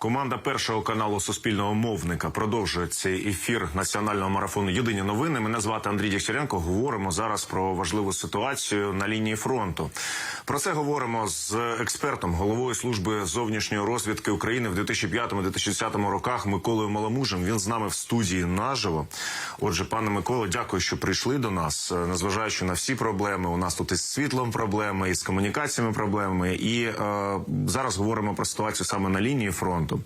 Команда першого каналу Суспільного мовника продовжує цей ефір національного марафону Єдині новини. Мене звати Андрій Дягтяренко. Говоримо зараз про важливу ситуацію на лінії фронту. Про це говоримо з експертом головою служби зовнішньої розвідки України в 2005-2010 роках Миколою Маломужем. Він з нами в студії наживо. Отже, пане Миколо, дякую, що прийшли до нас. Незважаючи на всі проблеми, у нас тут із світлом проблеми, і з комунікаціями проблеми. І е, зараз говоримо про ситуацію саме на лінії фронту. perguntam.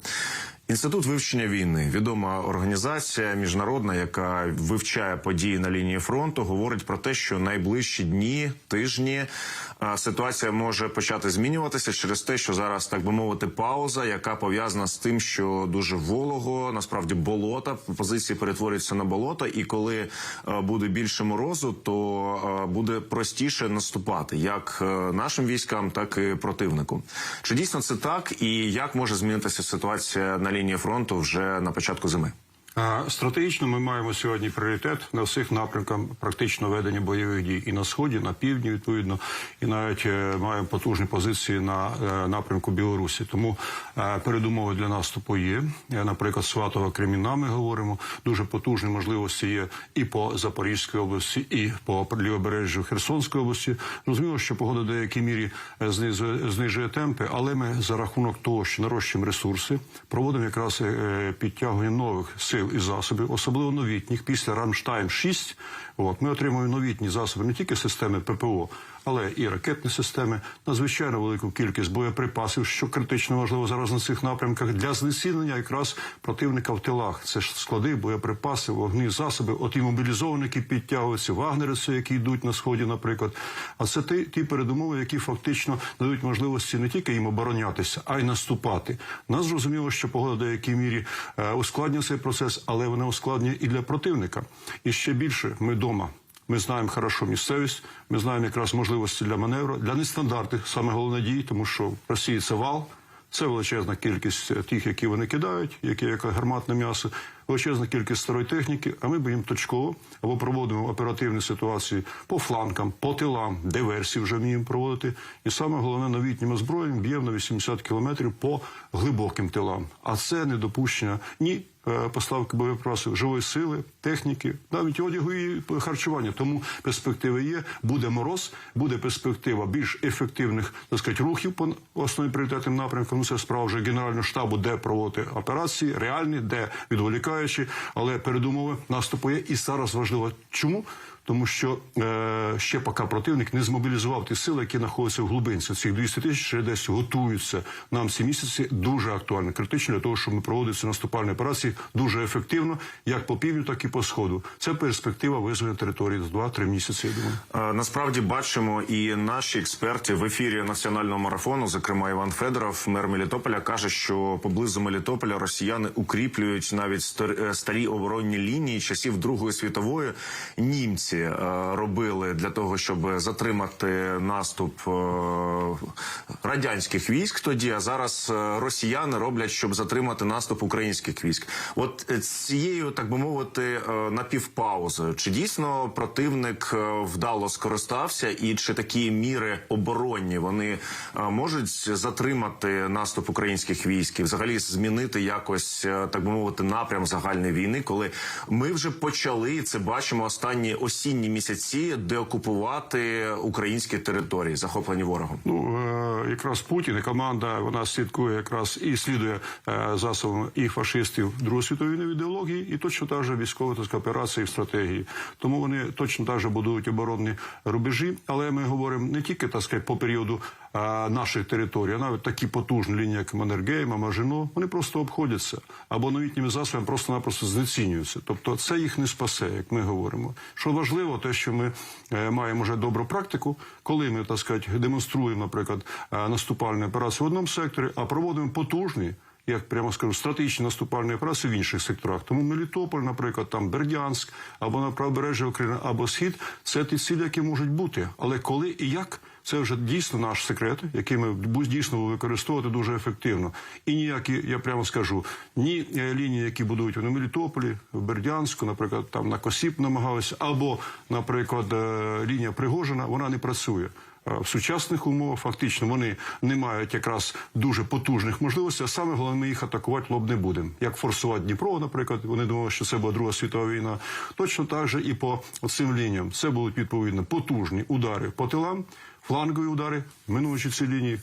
Інститут вивчення війни, відома організація міжнародна, яка вивчає події на лінії фронту, говорить про те, що найближчі дні, тижні ситуація може почати змінюватися через те, що зараз, так би мовити, пауза, яка пов'язана з тим, що дуже волого, насправді болота, позиції перетворюються на болото, і коли буде більше морозу, то буде простіше наступати як е, нашим військам, так і противнику. Чи дійсно це так, і як може змінитися ситуація на лінії фронту вже на початку зими? Стратегічно ми маємо сьогодні пріоритет на всіх напрямках практично ведення бойових дій і на сході, на півдні, відповідно, і навіть е, маємо потужні позиції на е, напрямку Білорусі. Тому е, передумови для наступу є. Наприклад, Сватова Креміна ми говоримо. Дуже потужні можливості є і по Запорізькій області, і по лівобережжю Херсонської області. Зрозуміло, що погода в деякій мірі е, знижує темпи, але ми за рахунок того, що нарощуємо ресурси, проводимо якраз підтягування нових сил і засобів, особливо новітніх, після Рамштайн 6 От ми отримуємо новітні засоби не тільки системи ППО, але і ракетні системи, надзвичайно велику кількість боєприпасів, що критично важливо зараз на цих напрямках для знесилення якраз противника в тилах. Це ж склади, боєприпаси, вогні, засоби. От і мобілізовані, які підтягуються, вагнериці, які йдуть на сході, наприклад. А це ті, ті передумови, які фактично дадуть можливості не тільки їм оборонятися, а й наступати. Нас зрозуміло, що погода деякій мірі е, ускладнює цей процес, але вона ускладнює і для противника. І ще більше ми вдома. Ми знаємо хорошо місцевість, ми знаємо якраз можливості для маневру, для нестандартних саме головне дій, тому що в Росії це вал, це величезна кількість е, тих, які вони кидають, які як гарматне м'ясо, величезна кількість старої техніки. А ми б їм точково або проводимо оперативні ситуації по фланкам, по тилам, диверсії вже вміємо проводити. І саме головне новітніми зброями б'ємо на 80 кілометрів по глибоким тилам. А це не допущення ні поставки боєприпасів живої сили, техніки, навіть одягу і харчування. Тому перспективи є. Буде мороз, буде перспектива більш ефективних так сказати, рухів по основним пріоритетним напрямкам. Ну, Це справа вже генерального штабу, де проводити операції, реальні, де відволікаючі, але передумови наступу є. І зараз важливо, чому? Тому що е, ще поки противник не змобілізував ті сили, які знаходяться в глибинці. Цих 200 тисяч ще десь готуються. Нам ці місяці дуже актуально, критично для того, щоб ми проводили ці наступальні операції дуже ефективно, як по півдню, так і по сходу. Це перспектива визволення території за 2-3 місяці. Я думаю. Е, Насправді бачимо, і наші експерти в ефірі національного марафону, зокрема Іван Федоров, мер Мелітополя, каже, що поблизу Мелітополя росіяни укріплюють навіть е, старі оборонні лінії часів Другої світової. Німці е, робили для того, щоб затримати наступ е, радянських військ тоді. А зараз е, росіяни роблять, щоб затримати наступ українських військ. От цією, так би мовити, напівпаузою, чи дійсно противник вдало скористався, і чи такі міри оборонні вони можуть затримати наступ українських військ і взагалі змінити якось, так би мовити, напрям загальної війни, коли ми вже почали це бачимо останні осінні місяці деокупувати українські території, захоплені ворогом. Ну е, якраз Путін і команда вона слідкує якраз і слідує е, засобами і фашистів Другої світової ідеології, і точно так же військової так сказати, операції і стратегії. Тому вони точно так же будують оборонні рубежі. Але ми говоримо не тільки так сказати, по періоду наших територій, навіть такі потужні лінії, як Маннергейм, Мажино, вони просто обходяться або новітніми засобами просто-напросто знецінюються. Тобто це їх не спасе, як ми говоримо. Що важливо, те, що ми е, маємо вже добру практику, коли ми так сказати, демонструємо, наприклад, е, наступальні операції в одному секторі, а проводимо потужні. Як прямо скажу, стратегічні наступальні операції в інших секторах. Тому Мелітополь, наприклад, там Бердянськ, або на правобережжя України, або Схід це ті цілі, які можуть бути. Але коли і як Це вже дійсно наш секрет, який ми дійсно використовувати дуже ефективно. І ніякі, я прямо скажу, ні е, лінії, які будують в Мелітополі, в Бердянську, наприклад, там на Косіп намагалися, або, наприклад, е, лінія Пригожина, вона не працює. Е, В сучасних умовах фактично вони не мають якраз дуже потужних можливостей. А саме головне, їх атакувати лоб не будемо. Як форсувати Дніпро, наприклад, вони думали, що це була Друга світова війна. Точно так же і по цим лініям. Це будуть відповідно потужні удари по тилам, флангові удари, минуючи ці лінії.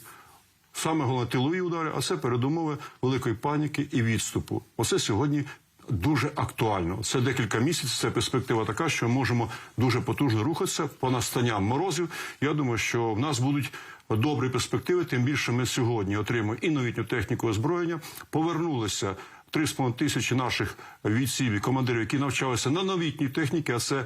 Саме головне тилові удари, а це передумови великої паніки і відступу. Оце сьогодні дуже актуально. Це декілька місяців. Це перспектива така, що можемо дуже потужно рухатися по настанням морозів. Я думаю, що в нас будуть добрі перспективи. Тим більше ми сьогодні отримуємо і новітню техніку озброєння. Повернулися 3,5 тисячі наших бійців і командирів, які навчалися на новітній техніці, а це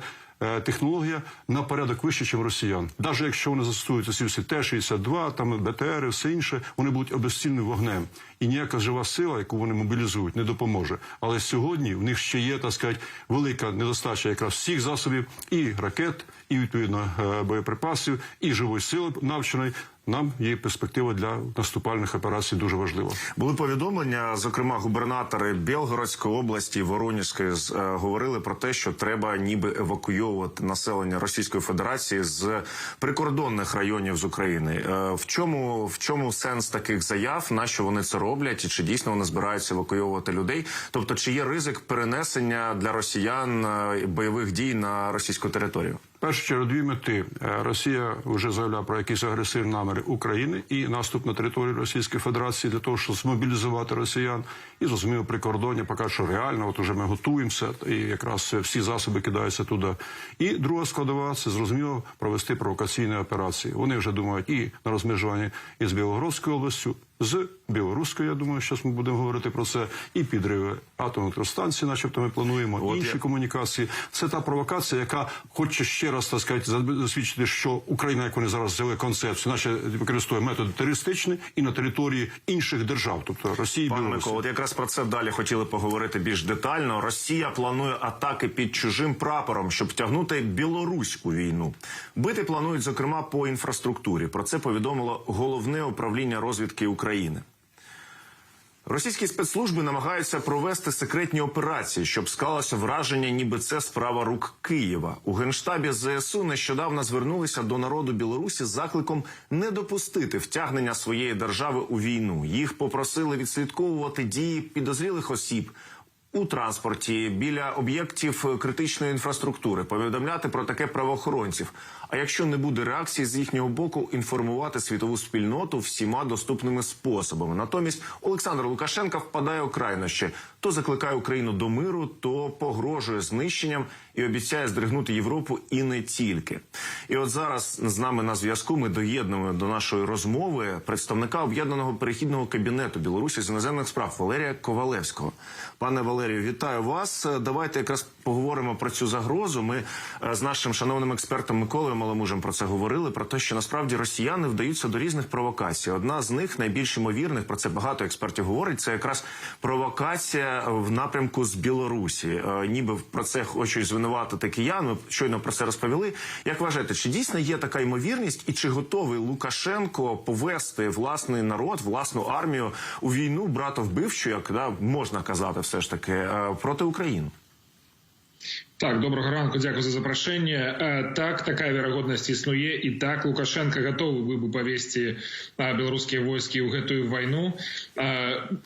технологія на порядок вище, ніж росіян. Навіть якщо вони застосують ці всі Т-62, там БТР, і все інше, вони будуть обезцільним вогнем. І ніяка жива сила, яку вони мобілізують, не допоможе. Але сьогодні в них ще є, так сказати, велика недостача якраз всіх засобів і ракет, і відповідно е, боєприпасів, і живої сили навченої. Нам є перспектива для наступальних операцій дуже важлива. Були повідомлення, зокрема, губернатори Білгородської області, з- е, говорили про те, що треба ніби евакуйовувати населення Російської Федерації з прикордонних районів з України. Е, В чому в чому сенс таких заяв? На що вони це роблять? І чи дійсно вони збираються евакуйовувати людей? Тобто, чи є ризик перенесення для росіян е, бойових дій на російську територію? В першу чергу дві мети. Е, Росія вже заявляє про якісь агресивні наміри України і наступ на територію Російської Федерації для того, щоб змобілізувати росіян. І зрозуміло, прикордоння поки що реально. От уже ми готуємося, і якраз всі засоби кидаються туди. І друга складова це зрозуміло провести провокаційні операції. Вони вже думають і на розмежуванні із Білогородською областю. З білоруською, я думаю, що ми будемо говорити про це, і підриви атомної електростанції, начебто ми плануємо От інші я- комунікації. Це та провокація, яка хоче ще раз так сказати, засвідчити, що Україна, як вони зараз взяли концепцію, наче використовує методи терористичні і на території інших держав, тобто Росії, Пане Білорусі. Микола, от якраз про це далі хотіли поговорити більш детально. Росія планує атаки під чужим прапором, щоб втягнути Білорусь у війну. Бити планують зокрема по інфраструктурі. Про це повідомило головне управління розвідки України. Російські спецслужби намагаються провести секретні операції, щоб склалося враження, ніби це справа рук Києва. У генштабі ЗСУ нещодавно звернулися до народу Білорусі з закликом не допустити втягнення своєї держави у війну. Їх попросили відслідковувати дії підозрілих осіб. У транспорті біля об'єктів критичної інфраструктури повідомляти про таке правоохоронців. А якщо не буде реакції з їхнього боку, інформувати світову спільноту всіма доступними способами. Натомість Олександр Лукашенко впадає у крайнощі. То закликає Україну до миру, то погрожує знищенням і обіцяє здригнути Європу і не тільки. І от зараз з нами на зв'язку ми доєднуємо до нашої розмови представника об'єднаного перехідного кабінету Білорусі з іноземних справ Валерія Ковалевського. Пане Валерію, вітаю вас. Давайте якраз поговоримо про цю загрозу. Ми е, з нашим шановним експертом Миколою Маломужем про це говорили. Про те, що насправді росіяни вдаються до різних провокацій. Одна з них найбільш ймовірних, про це багато експертів говорить. Це якраз провокація в напрямку з Білорусі. Е, Ніби про це хочуть звинуватити киян. Ми щойно про це розповіли. Як вважаєте, чи дійсно є така ймовірність, і чи готовий Лукашенко повести власний народ, власну армію у війну братовбивчу, як да, можна казати, все ж таки е, проти України? Так, доброго ранку, дякую за запрашэнне. Так, такая верагоднасць існуе і так Лукашенко гатовы бы бы павесці беларускія войскі ў гэтую вайну.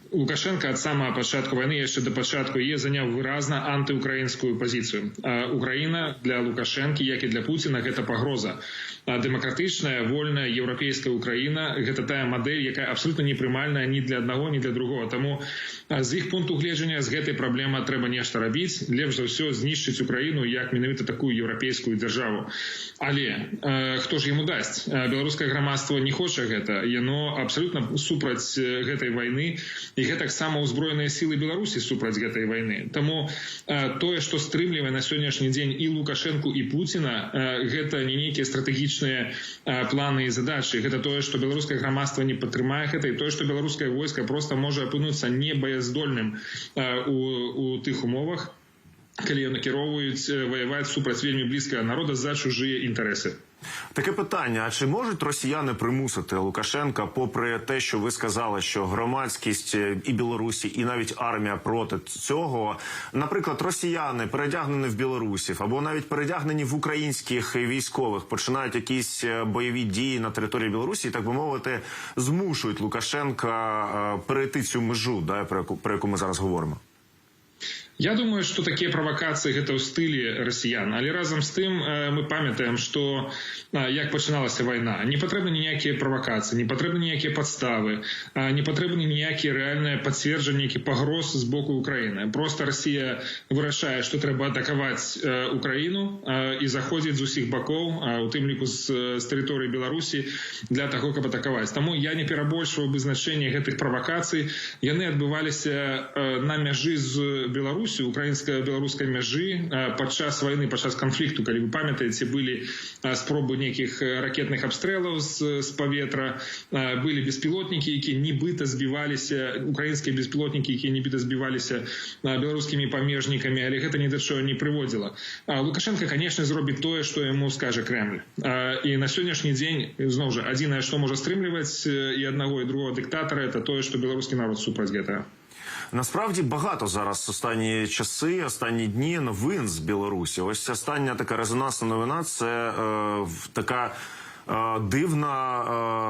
Лукашенко ад самага пачатку вайны яшчэ да пачатку е заняў выразна антыукраінскую пазіцыю. Украіна для Лукашэнкі, як і для Пуціна гэта пагроза. Дэмакратычная, вольная еўрапейская Украіна гэта тая мадэль, якая абсолютно непрымальная ні для аднаго, ні для другого. Таму з іх пункту гледжання з гэтай праблемы трэба нешта рабіць. Лепш за ўсё знішчыць Украіну як менавіта такую еўрапейскую дзяржаву. Але э, хто ж яму дасць? Э, Беларускае грамадства не хоча гэта. Яно абсалютна супраць э, гэтай вайны і гэтаксама ўзброеныя сілы Беларусі супраць гэтай вайны. Таму э, тое, што стрымлівае на сённяшні дзень і Лукашэнку і Пуціна, э, гэта не нейкія стратэгічныя э, планы і задачы. Гэта тое, што беларускае грамадства не падтрымае гэта і тое, што беларускае войска проста можа апынуцца небаяздольным э, у, у тых умовах, калі накіроўваюць э, ваяваць супраць вельмі блізкага народа за чужыя інтарэсы Таке питання: а чи можуть росіяни примусити Лукашенка, попри те, що ви сказали, що громадськість е, і Білорусі, і навіть армія проти цього, наприклад, росіяни передягнені в білорусів або навіть передягнені в українських військових, починають якісь е, бойові дії на території Білорусі, і так би мовити, змушують Лукашенка е, перейти цю межу, да, про яку про яку ми зараз говоримо. Я думаю что такія правакацыі гэта ў стылі расіян але разам з тым э, мы памятаем что э, як пачыналася вайна не патрэбны ніякія правакацыі не патрэбны ніякія падставы не патрэбны ніякія рэальныя пацверджанні які пагроз з боку Украіны просто Росія вырашае что трэба атакаваць Украіну і заходзіць з усіх бакоў у тым ліку з, з тэрыторыі Беларусі для таго каб атакаваць Таму я не перабольшваю бы значэнне гэтых правакацый яны адбываліся на мяжы з Беларусі Беларусі украінска-беларускай мяжы падчас вайны падчас канфлікту калі вы памятаеце былі спробы нейкіх ракетных абстрэлаў з, з паветра былі беспілотнікі якія нібыта збіваліся украінскія беспілотнікі якія нібыта збіваліся беларускімі памежнікамі але гэта ні да чого не прыводзіла лукашенко конечно зробіць тое што яму скажа Кремль і на сённяшні дзень зноў жа адзінае што можа стрымліваць і аднаго і другого дыктатара это тое што беларускі народ супраць гэтага Насправді багато зараз останні часи, останні дні новин з Білорусі. Ось остання така резонансна новина. Це е, така. е, Дивна,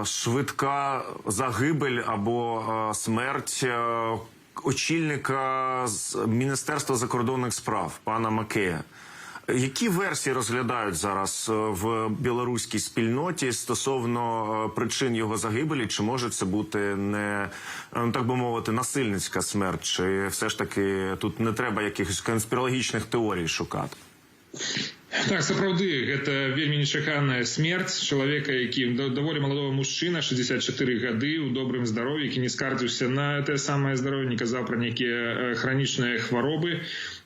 е, швидка загибель або е, смерть очільника з Міністерства закордонних справ пана Макея. Які версії розглядають зараз е, в білоруській спільноті стосовно е, причин його загибелі? Чи може це бути не е, ну, так би мовити насильницька смерть? Чи все ж таки тут не треба якихось конспірологічних теорій шукати? Так, сапраўды гэта вельмі нечаканая смерць чалавека які да- даволі маладого мужчына 64 гады у добрым здароўі які не скардзіўся на тое самае здароўе не казаў пра нейкія э, хранічныя хваробы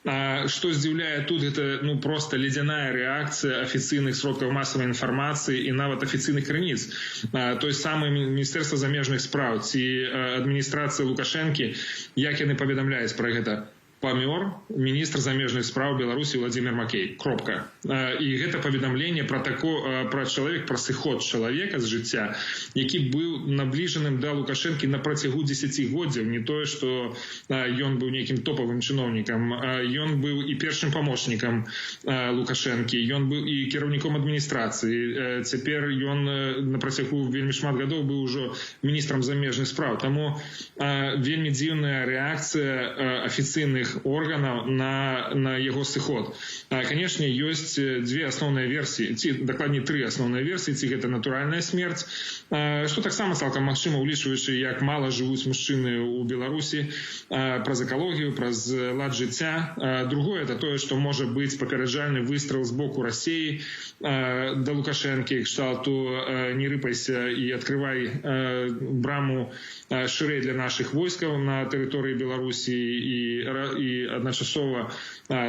А што здзіўляе тут гэта ну просто ледзяная рэакцыя афіцыйных сродкаў масавай інфармацыі і нават афіцыйных крыніц А, той самы міністэрства замежных спраў ці э, адміністрацыя лукашэнкі як яны паведамляюць пра гэта Памёр міністр замежных спраў беларусі владимир макей. Кропка. Э, і гэта паведамленне про тако э, про чалавек про сыход чалавека з жыцця які быў набліжаным да лукашэнкі на працягу десятгоддзяў не тое что ён быў нейкім топавым чыноўнікам ён быў і першым памочнікам э, лукашэнкі. Ён быў і кіраўніком адміністрацыі. Э, цяпер ён э, на працягу вельмі шмат гадоў быў ужо міністрам замежных спраў. Таму э, вельмі дзіўная рэакцыя э, афіцыйных органаў на на яго сыход. Канешне ёсць э, дзве асноўныя версіі ці дакладней тры асноўныя версіі ці гэта натуральная смерць што таксама цалкам магчыма улічваючы як мала жывуць мужчыны ў беларусі праз экалогію праз лад жыцця другое это тое што можа быць папераджальны выстрел з боку рассеі да лукашэнкі кшталту не рыпайся і открывай браму шырэй для нашых войскаў на тэрыторыі беларусі і і адначасова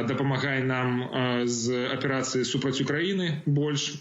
допомагає нам з операції супраць України больш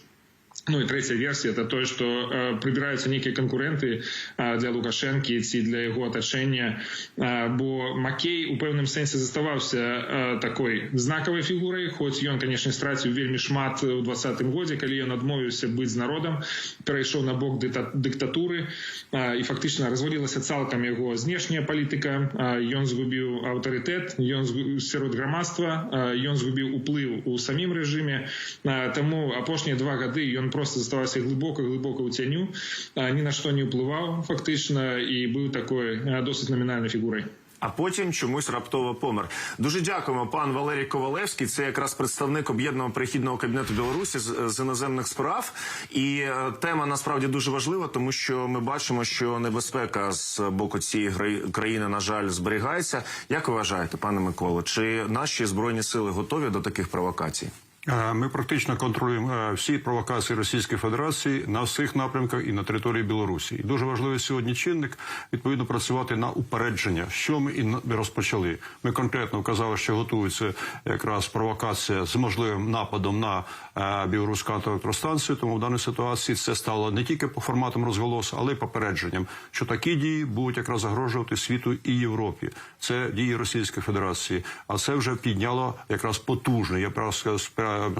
Ну і трэця версія это тое што э, прыбіраюцца нейкія канкурэнты э, для лукашэнкі ці для яго атачэння э, бо макей у пэўным сэнсе заставаўся э, такой знакавай фігурай хоць ён канешне страціў вельмі шмат у двадцатым годзе калі ён адмовіўся быць з народам перайшоў на бок дыта- дыктатуры э, і фактычна развалілася цалкам яго знешняя палітыка э, ён згубіў аўтарытэт ён згу- сярод грамадства э, ён згубіў уплыў у самім рэжыме э, таму апошнія два гады ён просто заставаўся глыбока глыбока ў цяню э, ні на што не ўплываў фактычна і быў такой э, досыць намінальнай фігурай А потім чомусь раптово помер. Дуже дякуємо, пан Валерій Ковалевський. Це якраз представник об'єднаного перехідного кабінету Білорусі з, з іноземних справ. І е, тема насправді дуже важлива, тому що ми бачимо, що небезпека з боку цієї гра- країни, на жаль, зберігається. Як ви вважаєте, пане Миколо, чи наші збройні сили готові до таких провокацій? Е, Ми практично контролюємо е, всі провокації Російської Федерації на всіх напрямках і на території Білорусі. І дуже важливий сьогодні чинник відповідно працювати на упередження, що ми і розпочали. Ми конкретно вказали, що готується якраз провокація з можливим нападом на е, білоруську електростанцію. Тому в даній ситуації це стало не тільки по форматам розголосу, але й попередженням, що такі дії будуть якраз загрожувати світу і Європі. Це дії Російської Федерації, а це вже підняло якраз потужний, я правда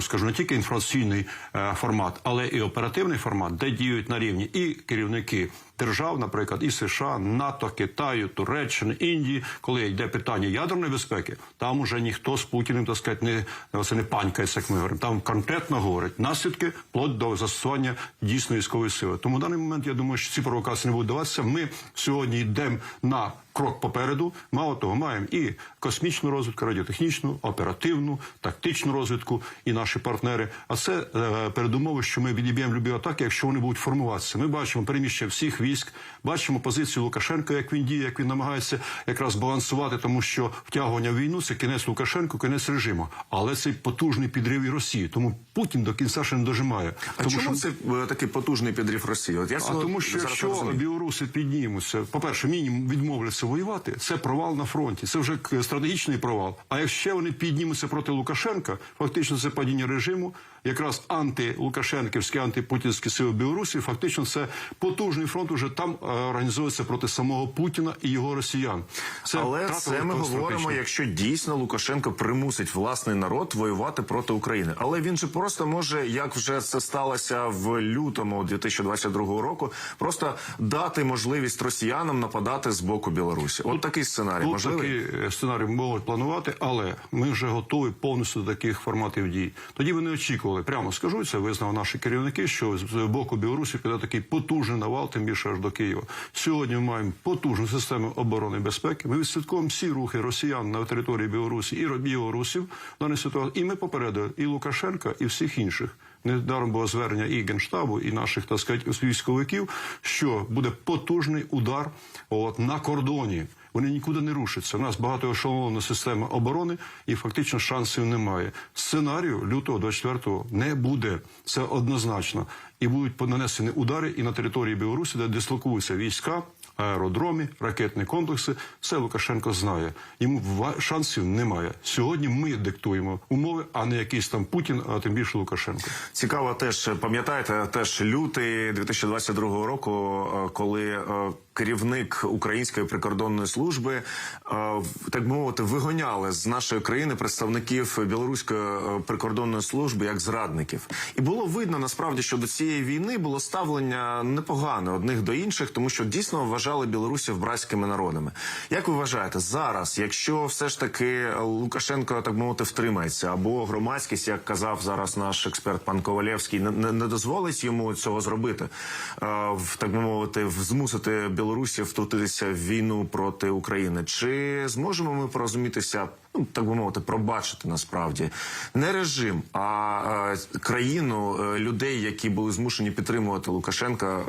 скажу, скажу не тільки інформаційний е, формат, але і оперативний формат, де діють на рівні і керівники держав, наприклад, і США, НАТО, Китаю, Туреччини, Індії, коли йде питання ядерної безпеки, там уже ніхто з Путіним так сказати, не це не панькається, як ми говоримо. Там конкретно говорять наслідки вплоть до застосування дійсної військової сили. Тому в даний момент я думаю, що ці провокації не будуть даватися. Ми сьогодні йдемо на крок попереду. Мало того, маємо і космічну розвідку, радіотехнічну, оперативну, тактичну розвідку і наші партнери. А це е, передумови, що ми відіб'ємо любі атаки, якщо вони будуть формуватися. Ми бачимо переміщення всіх військ, бачимо позицію Лукашенка, як він діє, як він намагається якраз балансувати, тому що втягування в війну це кінець Лукашенко, кінець режиму. Але це підтужний підрив і Росії. Тому Путін до кінця ще не дожимає. А тому чому що... це е, такий потужний підрив Росії? От я А тому, що якщо розумію. білоруси піднімуться, по-перше, мінімум відмовляться воювати, це провал на фронті, це вже стратегічний провал. А якщо вони піднімуться проти Лукашенка, фактично це падіння режиму, якраз антилукашенківські, антипутінські сили Білорусі, фактично це потужний фронт уже там е, організується проти самого Путіна і його росіян. Це Але це ми говоримо, якщо дійсно Лукашенко примусить власний народ воювати проти України. Але він же просто може, як вже це сталося в лютому 2022 року, просто дати можливість росіянам нападати з боку Білорусі. От такий сценарій Тут можливий. такий е, сценарій можуть планувати, але ми вже готові повністю до таких форматів дій. Тоді вони очікували, прямо скажу, це визнав наші керівники, що з боку Білорусі піде такий потужний навал, тим більше аж до Києва. Сьогодні ми маємо потужну систему оборони і безпеки. Ми відслідковуємо всі рухи росіян на території Білорусі і білорусів в даній ситуації. І ми попередили і Лукашенка, і всіх інших. Недаром було звернення і генштабу, і наших так сказати, військовиків, що буде потужний удар от, на кордоні. Вони нікуди не рушаться. У нас багато ешелонована система оборони, і фактично шансів немає. Сценарію лютого 24-го не буде. Це однозначно. І будуть нанесені удари і на території Білорусі, де дислокуються війська, аеродроми, ракетні комплекси. Все Лукашенко знає. Йому шансів немає. Сьогодні ми диктуємо умови, а не якийсь там Путін, а тим більше Лукашенко. Цікаво, теж пам'ятаєте, теж лютий 2022 року, е, коли е, керівник української прикордонної служби, е, так би мовити, вигоняли з нашої країни представників білоруської е, прикордонної служби як зрадників, і було видно насправді, що до цієї війни було ставлення непогане одних до інших, тому що дійсно вважали білорусів братськими народами. Як ви вважаєте зараз, якщо все ж таки Лукашенко так мовити втримається, або громадськість, як казав зараз наш експерт пан Ковалєвський, не, не, дозволить йому цього зробити, е, так би мовити, змусити білорусів втрутитися в війну проти України? Чи зможемо ми порозумітися? Ну, так би мовити, пробачити насправді не режим, а е, країну е, людей, які були змушені підтримувати Лукашенка е,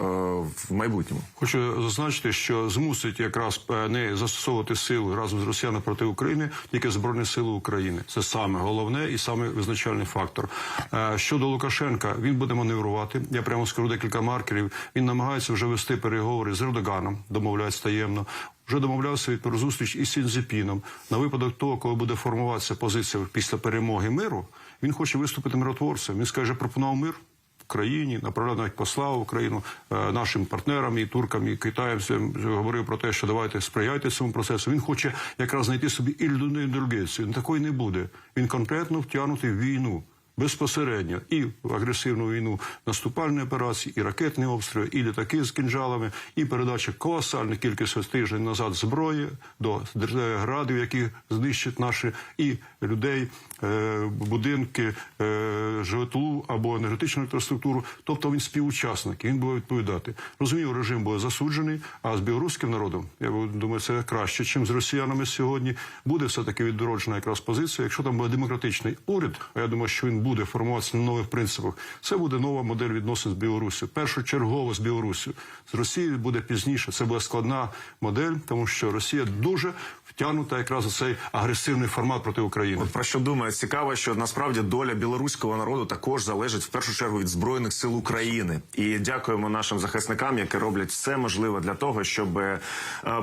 в майбутньому. Хочу зазначити, що змусить якраз е, не застосовувати силу разом з росіянами проти України тільки збройні сили України. Це саме головне і саме визначальний фактор. Е, Щодо Лукашенка, він буде маневрувати. Я прямо скажу декілька маркерів. Він намагається вже вести переговори з Ердоганом, домовляється таємно. Вже домовлявся від про зустріч із Сінзепіном. На випадок того, коли буде формуватися позиція після перемоги миру, він хоче виступити миротворцем. Він скаже, пропонував мир в країні, направляв навіть посла в Україну е, нашим партнерам, і туркам, і китайцям говорив про те, що давайте сприяйте цьому процесу. Він хоче якраз знайти собі індульгенцію. Такої не буде. Він конкретно втягнутий в війну. Безпосередньо і в агресивну війну наступальні операції, і ракетні обстріли, і літаки з кінжалами, і передача колосальних кількості тиждень назад зброї до градів, які знищать наші і людей, е, будинки, е, житлу або енергетичну інфраструктуру. Тобто він співучасник, він буде відповідати. Розумію, режим буде засуджений, а з білоруським народом, я думаю, це краще, ніж з росіянами сьогодні. Буде все таки відроджена якраз позиція. Якщо там буде демократичний уряд, а я думаю, що він буде формуватися на нових принципах, це буде нова модель відносин з Білорусі. Першочергово з Білорусі. З Росією буде пізніше. Це буде складна модель, тому що Росія дуже втягнута якраз у цей агресивний формат проти України. От про що думає цікаво, що насправді доля білоруського народу також залежить в першу чергу від збройних сил України. І дякуємо нашим захисникам, які роблять все можливе для того, щоб е,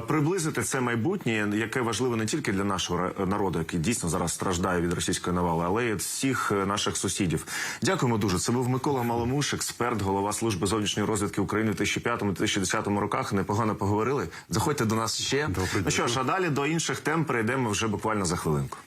приблизити це майбутнє, яке важливе не тільки для нашого народу, який дійсно зараз страждає від російської навали, але й всіх е, наших сусідів. Дякуємо дуже. Це був Микола Маломуш, експерт, голова служби зовнішньої розвідки України в 2005-2010 роках. Непогано поговорили. Заходьте до нас ще. Добре, ну що ж, а далі до інших тем перейдемо вже буквально за хвилинку.